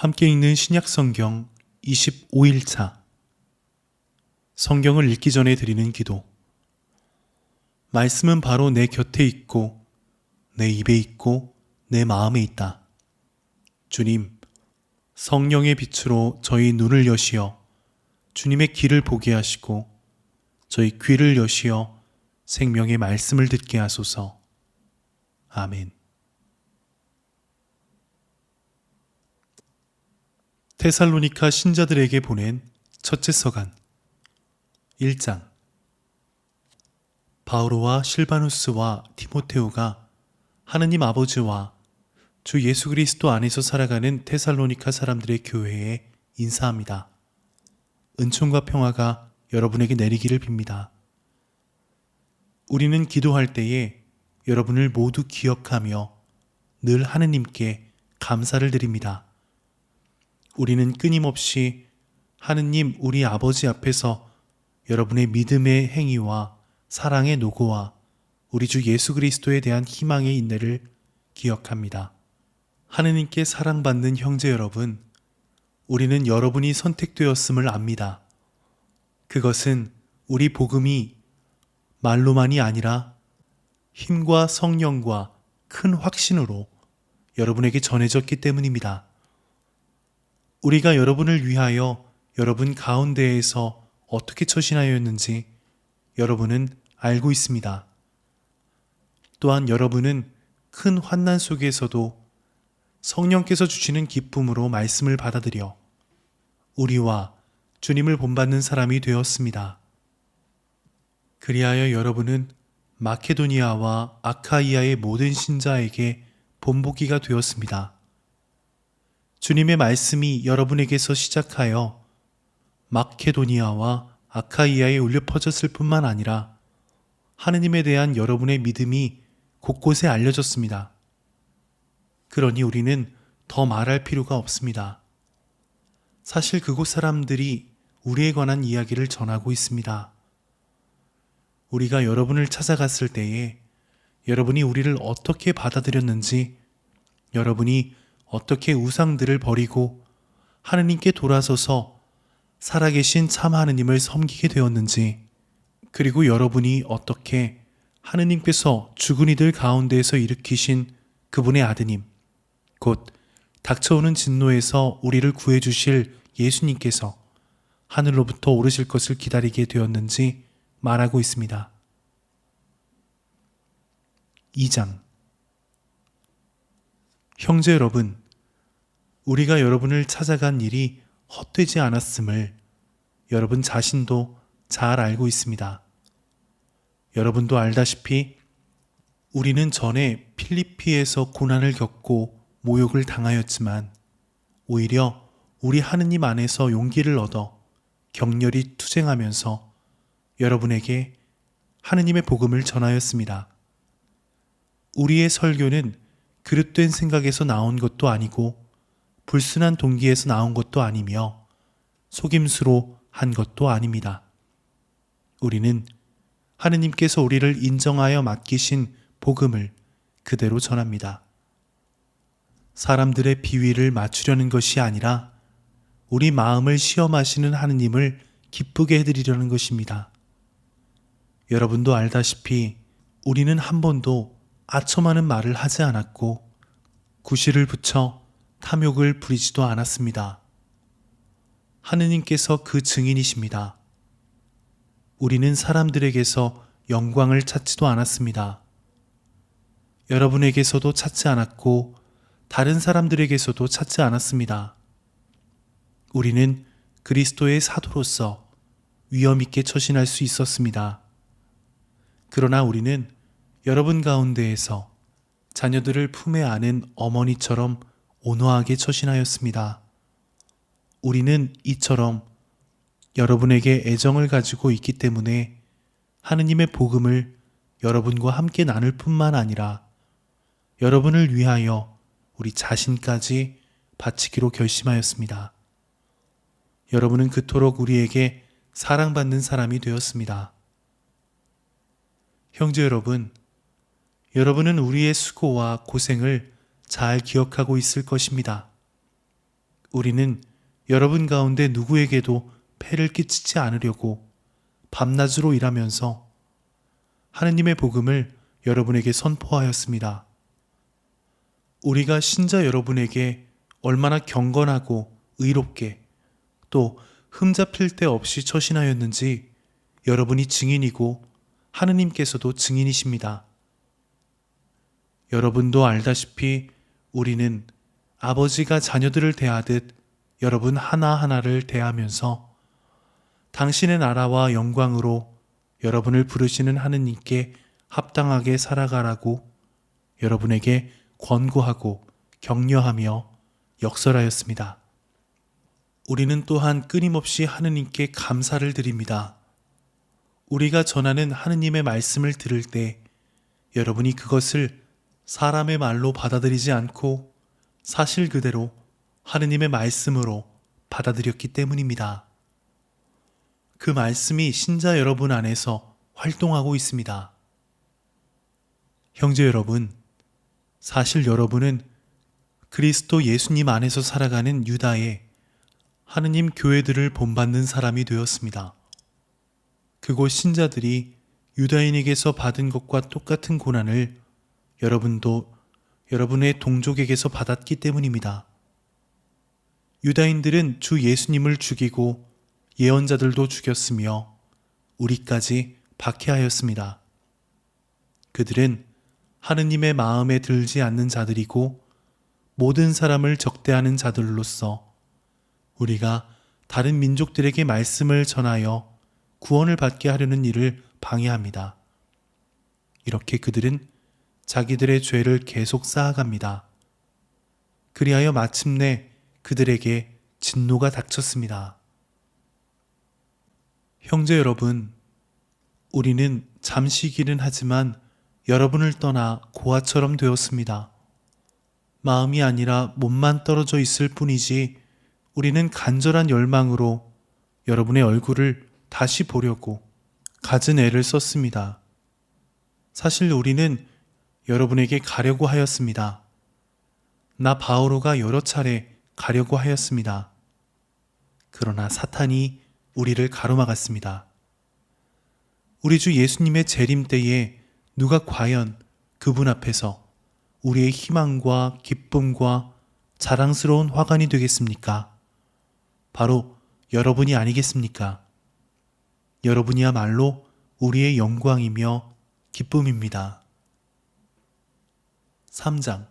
함께 읽는 신약 성경 25일차 성경을 읽기 전에 드리는 기도 말씀은 바로 내 곁에 있고 내 입에 있고 내 마음에 있다. 주님, 성령의 빛으로 저희 눈을 여시어 주님의 길을 보게 하시고 저희 귀를 여시어 생명의 말씀을 듣게 하소서. 아멘. 테살로니카 신자들에게 보낸 첫째 서간 1장 바오로와 실바누스와 티모테오가 하느님 아버지와 주 예수 그리스도 안에서 살아가는 테살로니카 사람들의 교회에 인사합니다. 은총과 평화가 여러분에게 내리기를 빕니다. 우리는 기도할 때에 여러분을 모두 기억하며 늘 하느님께 감사를 드립니다. 우리는 끊임없이 하느님 우리 아버지 앞에서 여러분의 믿음의 행위와 사랑의 노고와 우리 주 예수 그리스도에 대한 희망의 인내를 기억합니다. 하느님께 사랑받는 형제 여러분, 우리는 여러분이 선택되었음을 압니다. 그것은 우리 복음이 말로만이 아니라 힘과 성령과 큰 확신으로 여러분에게 전해졌기 때문입니다. 우리가 여러분을 위하여 여러분 가운데에서 어떻게 처신하였는지 여러분은 알고 있습니다. 또한 여러분은 큰 환난 속에서도 성령께서 주시는 기쁨으로 말씀을 받아들여 우리와 주님을 본받는 사람이 되었습니다. 그리하여 여러분은 마케도니아와 아카이아의 모든 신자에게 본보기가 되었습니다. 주님의 말씀이 여러분에게서 시작하여 마케도니아와 아카이아에 울려 퍼졌을 뿐만 아니라 하느님에 대한 여러분의 믿음이 곳곳에 알려졌습니다. 그러니 우리는 더 말할 필요가 없습니다. 사실 그곳 사람들이 우리에 관한 이야기를 전하고 있습니다. 우리가 여러분을 찾아갔을 때에 여러분이 우리를 어떻게 받아들였는지, 여러분이 어떻게 우상들을 버리고 하느님께 돌아서서 살아계신 참 하느님을 섬기게 되었는지, 그리고 여러분이 어떻게 하느님께서 죽은 이들 가운데에서 일으키신 그분의 아드님, 곧 닥쳐오는 진노에서 우리를 구해주실 예수님께서 하늘로부터 오르실 것을 기다리게 되었는지 말하고 있습니다. 2장 형제 여러분, 우리가 여러분을 찾아간 일이 헛되지 않았음을 여러분 자신도 잘 알고 있습니다. 여러분도 알다시피 우리는 전에 필리피에서 고난을 겪고 모욕을 당하였지만 오히려 우리 하느님 안에서 용기를 얻어 격렬히 투쟁하면서 여러분에게 하느님의 복음을 전하였습니다. 우리의 설교는 그릇된 생각에서 나온 것도 아니고 불순한 동기에서 나온 것도 아니며 속임수로 한 것도 아닙니다. 우리는 하느님께서 우리를 인정하여 맡기신 복음을 그대로 전합니다. 사람들의 비위를 맞추려는 것이 아니라 우리 마음을 시험하시는 하느님을 기쁘게 해드리려는 것입니다. 여러분도 알다시피 우리는 한 번도 아첨하는 말을 하지 않았고 구실을 붙여 탐욕을 부리지도 않았습니다. 하느님께서 그 증인이십니다. 우리는 사람들에게서 영광을 찾지도 않았습니다. 여러분에게서도 찾지 않았고 다른 사람들에게서도 찾지 않았습니다. 우리는 그리스도의 사도로서 위엄 있게 처신할 수 있었습니다. 그러나 우리는 여러분 가운데에서 자녀들을 품에 안은 어머니처럼 온화하게 처신하였습니다. 우리는 이처럼 여러분에게 애정을 가지고 있기 때문에 하느님의 복음을 여러분과 함께 나눌 뿐만 아니라 여러분을 위하여 우리 자신까지 바치기로 결심하였습니다. 여러분은 그토록 우리에게 사랑받는 사람이 되었습니다. 형제 여러분, 여러분은 우리의 수고와 고생을 잘 기억하고 있을 것입니다. 우리는 여러분 가운데 누구에게도 폐를 끼치지 않으려고 밤낮으로 일하면서 하느님의 복음을 여러분에게 선포하였습니다. 우리가 신자 여러분에게 얼마나 경건하고 의롭게 또 흠잡힐 데 없이 처신하였는지 여러분이 증인이고 하느님께서도 증인이십니다. 여러분도 알다시피 우리는 아버지가 자녀들을 대하듯 여러분 하나하나를 대하면서 당신의 나라와 영광으로 여러분을 부르시는 하느님께 합당하게 살아가라고 여러분에게 권고하고 격려하며 역설하였습니다. 우리는 또한 끊임없이 하느님께 감사를 드립니다. 우리가 전하는 하느님의 말씀을 들을 때 여러분이 그것을 사람의 말로 받아들이지 않고 사실 그대로 하느님의 말씀으로 받아들였기 때문입니다. 그 말씀이 신자 여러분 안에서 활동하고 있습니다. 형제 여러분, 사실 여러분은 그리스도 예수님 안에서 살아가는 유다의 하느님 교회들을 본받는 사람이 되었습니다. 그곳 신자들이 유다인에게서 받은 것과 똑같은 고난을 여러분도 여러분의 동족에게서 받았기 때문입니다. 유다인들은 주 예수님을 죽이고 예언자들도 죽였으며 우리까지 박해하였습니다. 그들은 하느님의 마음에 들지 않는 자들이고 모든 사람을 적대하는 자들로서 우리가 다른 민족들에게 말씀을 전하여 구원을 받게 하려는 일을 방해합니다. 이렇게 그들은 자기들의 죄를 계속 쌓아갑니다. 그리하여 마침내 그들에게 진노가 닥쳤습니다. 형제 여러분, 우리는 잠시기는 하지만 여러분을 떠나 고아처럼 되었습니다. 마음이 아니라 몸만 떨어져 있을 뿐이지 우리는 간절한 열망으로 여러분의 얼굴을 다시 보려고 갖은 애를 썼습니다. 사실 우리는 여러분에게 가려고 하였습니다. 나 바오로가 여러 차례 가려고 하였습니다. 그러나 사탄이 우리를 가로막았습니다. 우리 주 예수님의 재림 때에 누가 과연 그분 앞에서 우리의 희망과 기쁨과 자랑스러운 화관이 되겠습니까? 바로 여러분이 아니겠습니까? 여러분이야말로 우리의 영광이며 기쁨입니다. 3장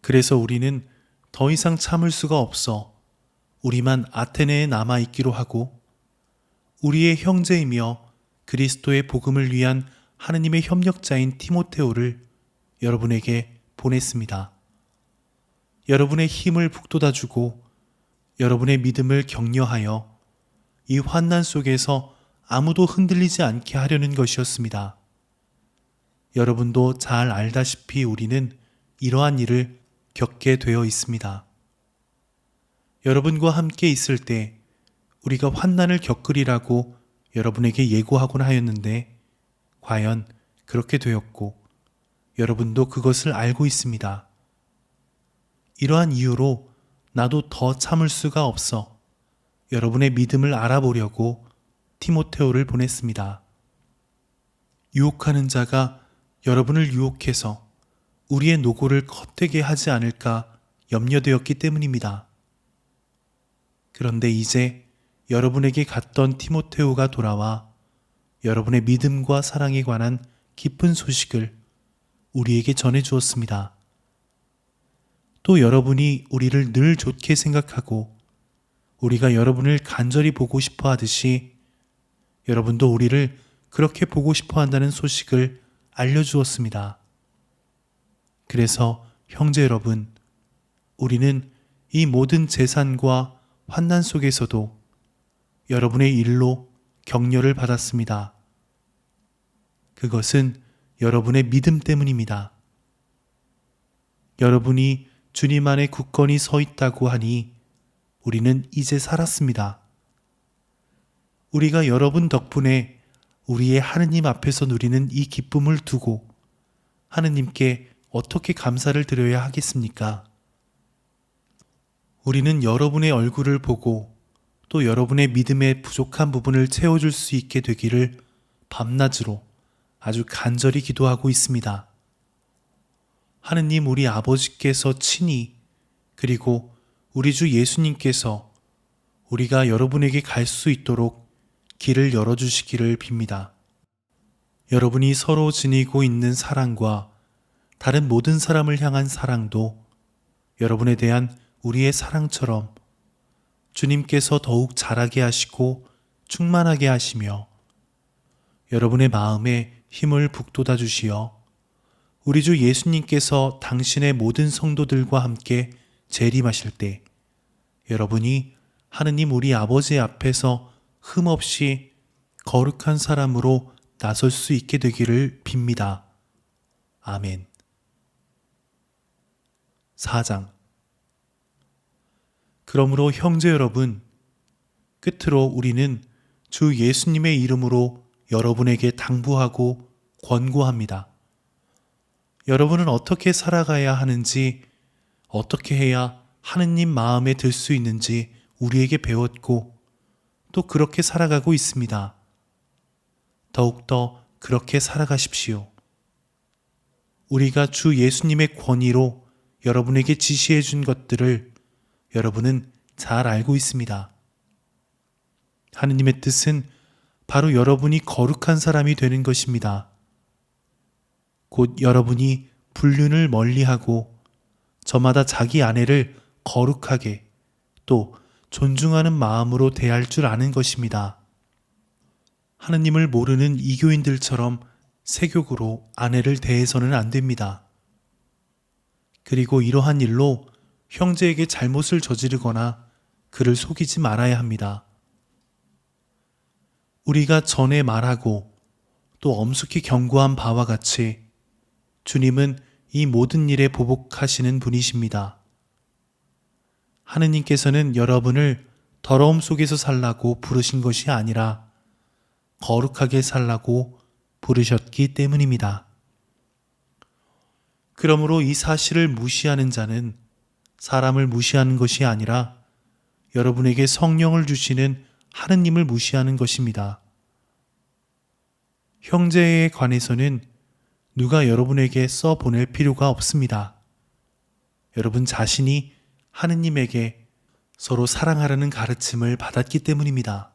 그래서 우리는 더 이상 참을 수가 없어 우리만 아테네에 남아 있기로 하고 우리의 형제이며 그리스도의 복음을 위한 하느님의 협력자인 티모테오를 여러분에게 보냈습니다. 여러분의 힘을 북돋아 주고 여러분의 믿음을 격려하여 이 환난 속에서 아무도 흔들리지 않게 하려는 것이었습니다. 여러분도 잘 알다시피 우리는 이러한 일을 겪게 되어 있습니다. 여러분과 함께 있을 때 우리가 환난을 겪으리라고 여러분에게 예고하곤 하였는데 과연 그렇게 되었고 여러분도 그것을 알고 있습니다. 이러한 이유로 나도 더 참을 수가 없어 여러분의 믿음을 알아보려고 티모테오를 보냈습니다. 유혹하는 자가 여러분을 유혹해서 우리의 노고를 겉되게 하지 않을까 염려되었기 때문입니다. 그런데 이제 여러분에게 갔던 티모테오가 돌아와 여러분의 믿음과 사랑에 관한 기쁜 소식을 우리에게 전해 주었습니다. 또 여러분이 우리를 늘 좋게 생각하고 우리가 여러분을 간절히 보고 싶어 하듯이 여러분도 우리를 그렇게 보고 싶어 한다는 소식을 알려주었습니다. 그래서 형제 여러분, 우리는 이 모든 재산과 환난 속에서도 여러분의 일로 격려를 받았습니다. 그것은 여러분의 믿음 때문입니다. 여러분이 주님 안에 굳건히 서 있다고 하니 우리는 이제 살았습니다. 우리가 여러분 덕분에 우리의 하느님 앞에서 누리는 이 기쁨을 두고 하느님께 어떻게 감사를 드려야 하겠습니까? 우리는 여러분의 얼굴을 보고 또 여러분의 믿음의 부족한 부분을 채워줄 수 있게 되기를 밤낮으로 아주 간절히 기도하고 있습니다. 하느님 우리 아버지께서 친히 그리고 우리 주 예수님께서 우리가 여러분에게 갈 수 있도록 길을 열어주시기를 빕니다. 여러분이 서로 지니고 있는 사랑과 다른 모든 사람을 향한 사랑도 여러분에 대한 우리의 사랑처럼 주님께서 더욱 자라게 하시고 충만하게 하시며 여러분의 마음에 힘을 북돋아 주시어 우리 주 예수님께서 당신의 모든 성도들과 함께 재림하실 때 여러분이 하느님 우리 아버지 앞에서 흠없이 거룩한 사람으로 나설 수 있게 되기를 빕니다. 아멘. 4장 그러므로 형제 여러분, 끝으로 우리는 주 예수님의 이름으로 여러분에게 당부하고 권고합니다. 여러분은 어떻게 살아가야 하는지, 어떻게 해야 하느님 마음에 들 수 있는지 우리에게 배웠고, 또 그렇게 살아가고 있습니다. 더욱더 그렇게 살아가십시오. 우리가 주 예수님의 권위로 여러분에게 지시해 준 것들을 여러분은 잘 알고 있습니다. 하느님의 뜻은 바로 여러분이 거룩한 사람이 되는 것입니다. 곧 여러분이 불륜을 멀리하고 저마다 자기 아내를 거룩하게 또 존중하는 마음으로 대할 줄 아는 것입니다. 하느님을 모르는 이교인들처럼 세욕으로 아내를 대해서는 안 됩니다. 그리고 이러한 일로 형제에게 잘못을 저지르거나 그를 속이지 말아야 합니다. 우리가 전에 말하고 또 엄숙히 경고한 바와 같이 주님은 이 모든 일에 보복하시는 분이십니다. 하느님께서는 여러분을 더러움 속에서 살라고 부르신 것이 아니라 거룩하게 살라고 부르셨기 때문입니다. 그러므로 이 사실을 무시하는 자는 사람을 무시하는 것이 아니라 여러분에게 성령을 주시는 하느님을 무시하는 것입니다. 형제에 관해서는 누가 여러분에게 써 보낼 필요가 없습니다. 여러분 자신이 하느님에게 서로 사랑하라는 가르침을 받았기 때문입니다.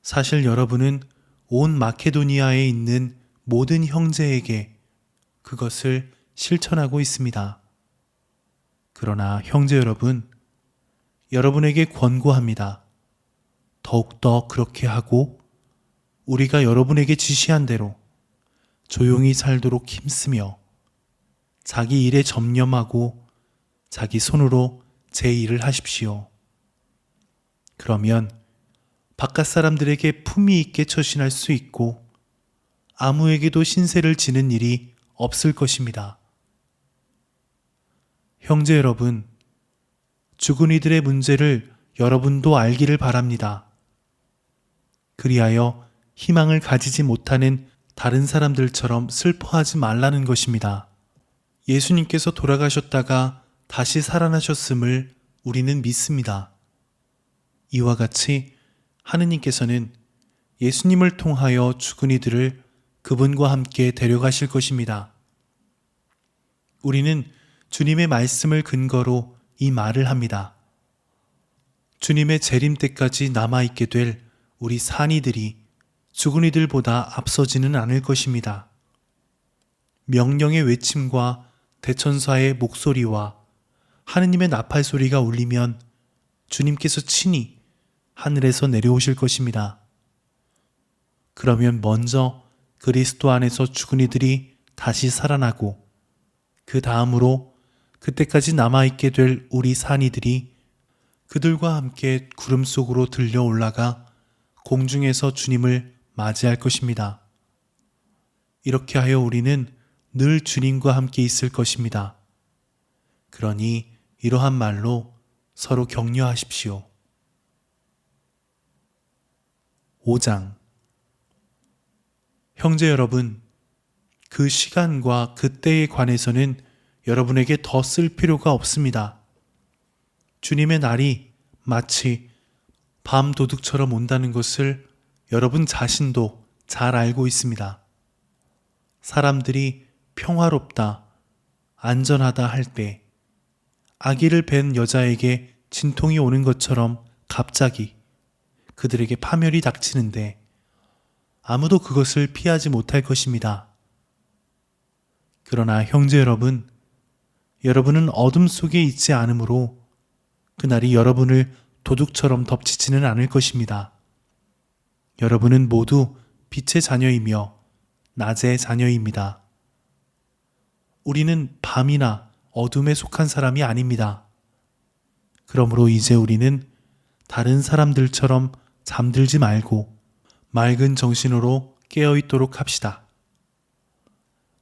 사실 여러분은 온 마케도니아에 있는 모든 형제에게 그것을 실천하고 있습니다. 그러나 형제 여러분, 여러분에게 권고합니다. 더욱더 그렇게 하고 우리가 여러분에게 지시한 대로 조용히 살도록 힘쓰며 자기 일에 점념하고 자기 손으로 제 일을 하십시오. 그러면 바깥 사람들에게 품위 있게 처신할 수 있고 아무에게도 신세를 지는 일이 없을 것입니다. 형제 여러분, 죽은 이들의 문제를 여러분도 알기를 바랍니다. 그리하여 희망을 가지지 못하는 다른 사람들처럼 슬퍼하지 말라는 것입니다. 예수님께서 돌아가셨다가 다시 살아나셨음을 우리는 믿습니다. 이와 같이 하느님께서는 예수님을 통하여 죽은 이들을 그분과 함께 데려가실 것입니다. 우리는 주님의 말씀을 근거로 이 말을 합니다. 주님의 재림 때까지 남아있게 될 우리 산이들이 죽은 이들보다 앞서지는 않을 것입니다. 명령의 외침과 대천사의 목소리와 하느님의 나팔 소리가 울리면 주님께서 친히 하늘에서 내려오실 것입니다. 그러면 먼저 그리스도 안에서 죽은 이들이 다시 살아나고 그 다음으로 그때까지 남아있게 될 우리 산이들이 그들과 함께 구름 속으로 들려 올라가 공중에서 주님을 맞이할 것입니다. 이렇게 하여 우리는 늘 주님과 함께 있을 것입니다. 그러니 이러한 말로 서로 격려하십시오. 5장 형제 여러분, 그 시간과 그때에 관해서는 여러분에게 더 쓸 필요가 없습니다. 주님의 날이 마치 밤 도둑처럼 온다는 것을 여러분 자신도 잘 알고 있습니다. 사람들이 평화롭다, 안전하다 할 때 아기를 뵌 여자에게 진통이 오는 것처럼 갑자기 그들에게 파멸이 닥치는데 아무도 그것을 피하지 못할 것입니다. 그러나 형제 여러분, 여러분은 어둠 속에 있지 않으므로 그날이 여러분을 도둑처럼 덮치지는 않을 것입니다. 여러분은 모두 빛의 자녀이며 낮의 자녀입니다. 우리는 밤이나 어둠에 속한 사람이 아닙니다. 그러므로 이제 우리는 다른 사람들처럼 잠들지 말고 맑은 정신으로 깨어 있도록 합시다.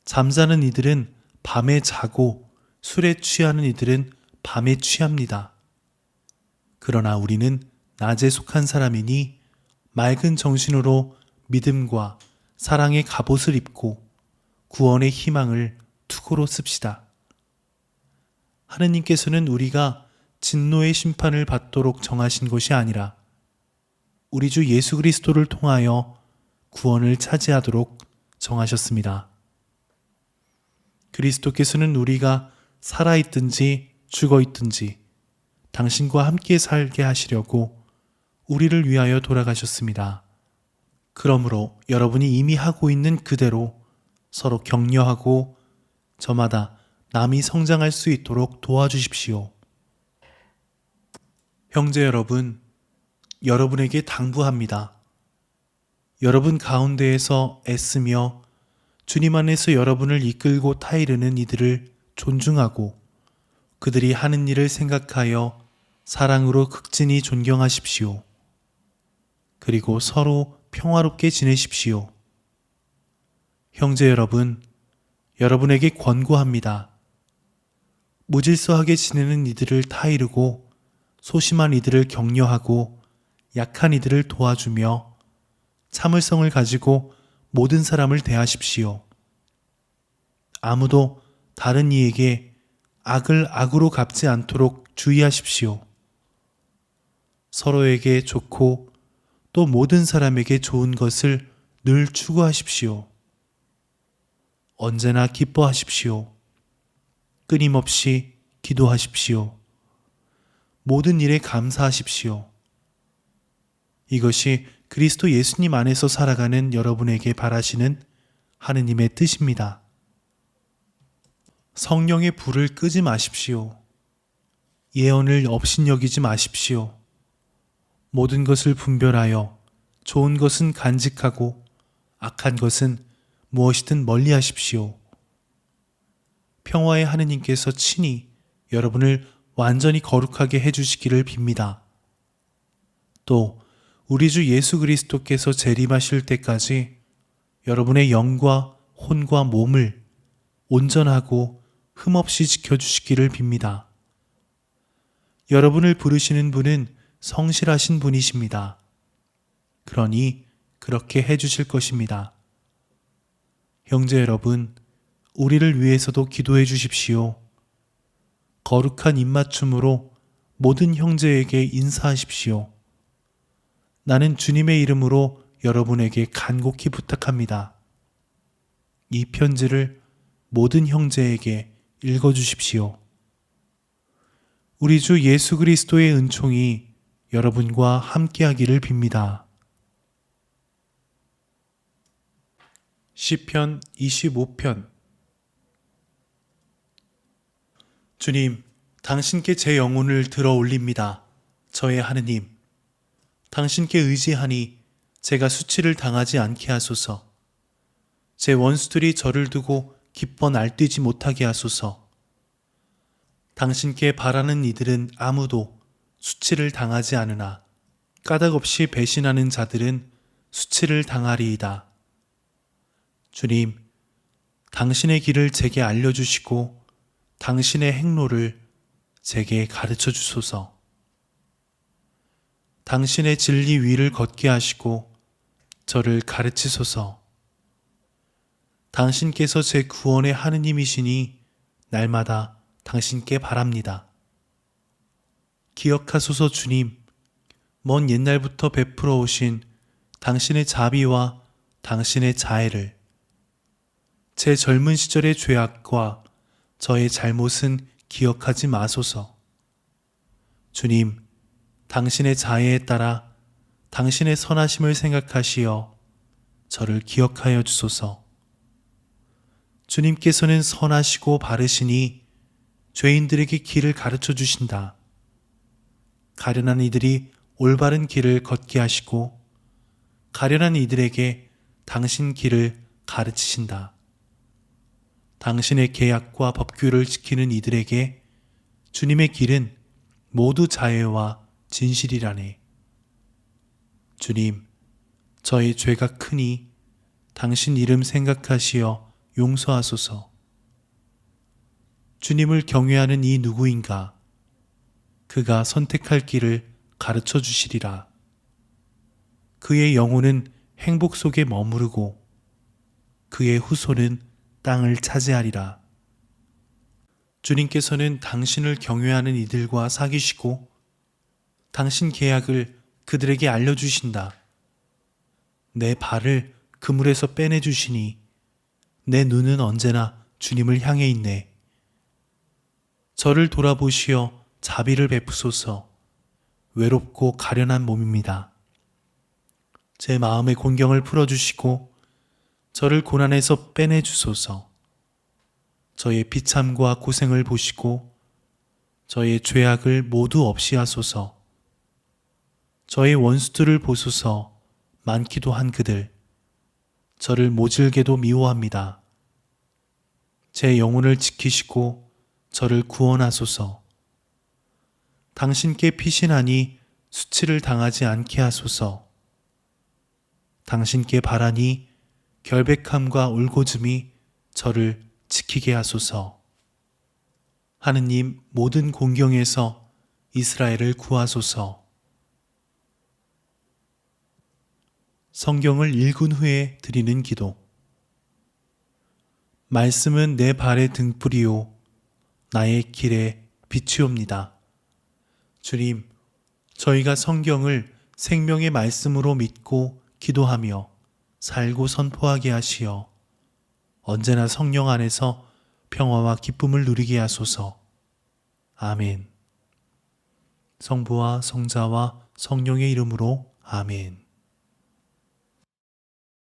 잠자는 이들은 밤에 자고 술에 취하는 이들은 밤에 취합니다. 그러나 우리는 낮에 속한 사람이니 맑은 정신으로 믿음과 사랑의 갑옷을 입고 구원의 희망을 투구로 씁시다. 하느님께서는 우리가 진노의 심판을 받도록 정하신 것이 아니라 우리 주 예수 그리스도를 통하여 구원을 차지하도록 정하셨습니다. 그리스도께서는 우리가 살아있든지 죽어있든지 당신과 함께 살게 하시려고 우리를 위하여 돌아가셨습니다. 그러므로 여러분이 이미 하고 있는 그대로 서로 격려하고 저마다 남이 성장할 수 있도록 도와주십시오. 형제 여러분, 여러분에게 당부합니다. 여러분 가운데에서 애쓰며 주님 안에서 여러분을 이끌고 타이르는 이들을 존중하고 그들이 하는 일을 생각하여 사랑으로 극진히 존경하십시오. 그리고 서로 평화롭게 지내십시오. 형제 여러분, 여러분에게 권고합니다. 무질서하게 지내는 이들을 타이르고 소심한 이들을 격려하고 약한 이들을 도와주며 참을성을 가지고 모든 사람을 대하십시오. 아무도 다른 이에게 악을 악으로 갚지 않도록 주의하십시오. 서로에게 좋고 또 모든 사람에게 좋은 것을 늘 추구하십시오. 언제나 기뻐하십시오. 끊임없이 기도하십시오. 모든 일에 감사하십시오. 이것이 그리스도 예수님 안에서 살아가는 여러분에게 바라시는 하느님의 뜻입니다. 성령의 불을 끄지 마십시오. 예언을 업신여기지 마십시오. 모든 것을 분별하여 좋은 것은 간직하고 악한 것은 무엇이든 멀리 하십시오. 평화의 하느님께서 친히 여러분을 완전히 거룩하게 해주시기를 빕니다. 또 우리 주 예수 그리스도께서 재림하실 때까지 여러분의 영과 혼과 몸을 온전하고 흠없이 지켜주시기를 빕니다. 여러분을 부르시는 분은 성실하신 분이십니다. 그러니 그렇게 해주실 것입니다. 형제 여러분, 우리를 위해서도 기도해 주십시오. 거룩한 입맞춤으로 모든 형제에게 인사하십시오. 나는 주님의 이름으로 여러분에게 간곡히 부탁합니다. 이 편지를 모든 형제에게 읽어 주십시오. 우리 주 예수 그리스도의 은총이 여러분과 함께하기를 빕니다. 시편 25편 주님, 당신께 제 영혼을 들어 올립니다. 저의 하느님, 당신께 의지하니 제가 수치를 당하지 않게 하소서. 제 원수들이 저를 두고 기뻐 날뛰지 못하게 하소서. 당신께 바라는 이들은 아무도 수치를 당하지 않으나 까닭 없이 배신하는 자들은 수치를 당하리이다. 주님, 당신의 길을 제게 알려주시고 당신의 행로를 제게 가르쳐 주소서. 당신의 진리 위를 걷게 하시고 저를 가르치소서. 당신께서 제 구원의 하느님이시니 날마다 당신께 바랍니다. 기억하소서 주님, 먼 옛날부터 베풀어 오신 당신의 자비와 당신의 자애를 제 젊은 시절의 죄악과 저의 잘못은 기억하지 마소서. 주님, 당신의 자애에 따라 당신의 선하심을 생각하시어 저를 기억하여 주소서. 주님께서는 선하시고 바르시니 죄인들에게 길을 가르쳐 주신다. 가련한 이들이 올바른 길을 걷게 하시고 가련한 이들에게 당신 길을 가르치신다. 당신의 계약과 법규를 지키는 이들에게 주님의 길은 모두 자애와 진실이라네. 주님, 저희 죄가 크니 당신 이름 생각하시어 용서하소서. 주님을 경외하는 이 누구인가? 그가 선택할 길을 가르쳐 주시리라. 그의 영혼은 행복 속에 머무르고 그의 후손은 땅을 차지하리라. 주님께서는 당신을 경외하는 이들과 사귀시고 당신 계약을 그들에게 알려주신다. 내 발을 그물에서 빼내주시니 내 눈은 언제나 주님을 향해 있네. 저를 돌아보시어 자비를 베푸소서 외롭고 가련한 몸입니다. 제 마음의 곤경을 풀어주시고 저를 고난에서 빼내 주소서 저의 비참과 고생을 보시고 저의 죄악을 모두 없이 하소서 저의 원수들을 보소서 많기도 한 그들 저를 모질게도 미워합니다. 제 영혼을 지키시고 저를 구원하소서. 당신께 피신하니 수치를 당하지 않게 하소서. 당신께 바라니 결백함과 울고즘이 저를 지키게 하소서. 하느님 모든 공경에서 이스라엘을 구하소서. 성경을 읽은 후에 드리는 기도. 말씀은 내 발의 등불이요 나의 길에 비추옵니다. 주님, 저희가 성경을 생명의 말씀으로 믿고 기도하며 살고 선포하게 하시어 언제나 성령 안에서 평화와 기쁨을 누리게 하소서. 아멘. 성부와 성자와 성령의 이름으로 아멘.